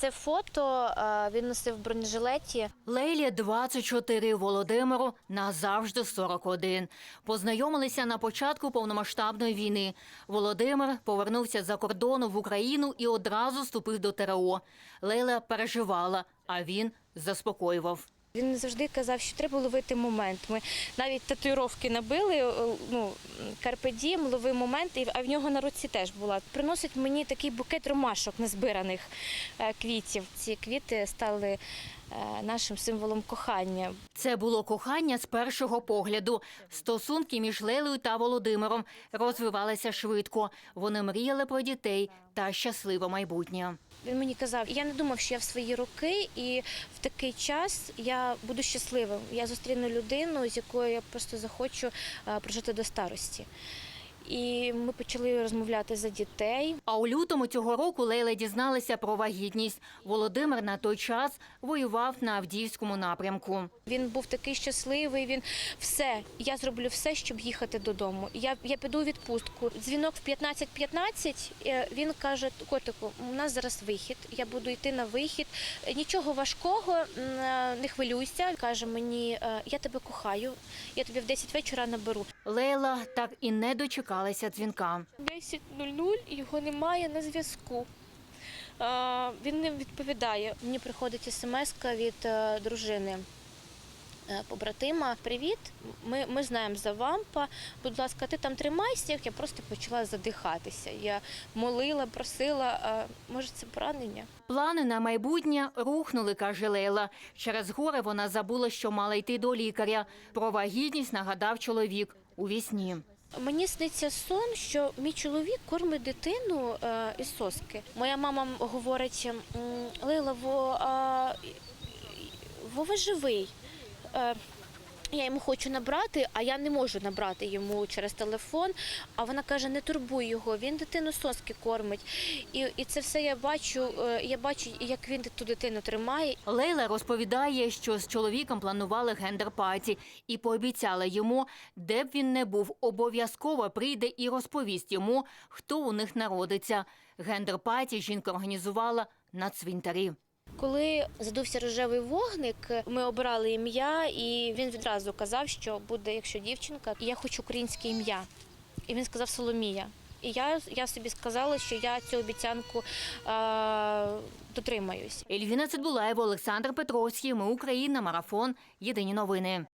Це фото е, він носив бронежилеті. Лейлі 24, Володимиру назавжди 41. Познайомилися на початку повномасштабної війни. Володимир повернувся за кордону в Україну і одразу вступив до ТРО. Лейла переживала, а він заспокоював. Він завжди казав, що треба ловити момент. Ми навіть татуїровки набили, е, ну, Carpe лови момент, а в нього на руці теж була. Приносить мені такий букет ромашок незбираних е, квітів. Ці квіти стали нашим символом кохання. Це було кохання з першого погляду. Стосунки між Лейлою та Володимиром розвивалися швидко. Вони мріяли про дітей та щасливе майбутнє. Він мені казав, я не думав, що я в свої роки і в такий час я буду щасливим. Я зустріну людину, з якою я просто захочу е, прожити до старості. І ми почали розмовляти за дітей. А у лютому цього року Лейла дізналася про вагітність. Володимир на той час воював на Авдіївському напрямку. Він був такий щасливий. Він все, я зроблю все, щоб їхати додому. Я, я піду у відпустку. Дзвінок в 15.15, е, Він каже: котику, у нас зараз вихід. Я буду йти на вихід. Нічого важкого, е, не хвилюйся. Каже мені, е, я тебе кохаю. Я тобі в 10 вечора наберу. Лейла так і не дочекалася дзвінка. 10.00 його немає на зв'язку. Він не відповідає. Мені приходить смс від е, дружини. е, Побратима, привіт. Ми, ми знаємо за вампа. Будь ласка, ти там тримайся. Я просто почала задихатися. Я молила, просила, а може це поранення? Плани на майбутнє рухнули, каже Лейла. Через горе вона забула, що мала йти до лікаря. Про вагітність нагадав чоловік у вісні. Мені сниться сон, що мій чоловік кормить дитину е, із соски. Моя мама говорить: м, Лейла, во, а, Вова живий. Я йому хочу набрати, а я не можу набрати йому через телефон. А вона каже: не турбуй його, він дитину соски кормить. І, і це все я бачу. е, Я бачу, як він ту дитину тримає. Лейла розповідає, що з чоловіком планували гендер-паті і пообіцяла йому, де б він не був, обов'язково прийде і розповість йому, хто у них народиться. Гендер-паті жінка організувала на цвинтарі. Коли задувся рожевий вогник, ми обирали ім'я, і він відразу казав, що буде, якщо дівчинка, і я хочу українське ім'я. І він сказав Соломія. І я, я собі сказала, що я цю обіцянку е, дотримаюсь. Ельвіна Цидбулаєва, Олександр Петровський. Ми Україна. Марафон. Єдині новини.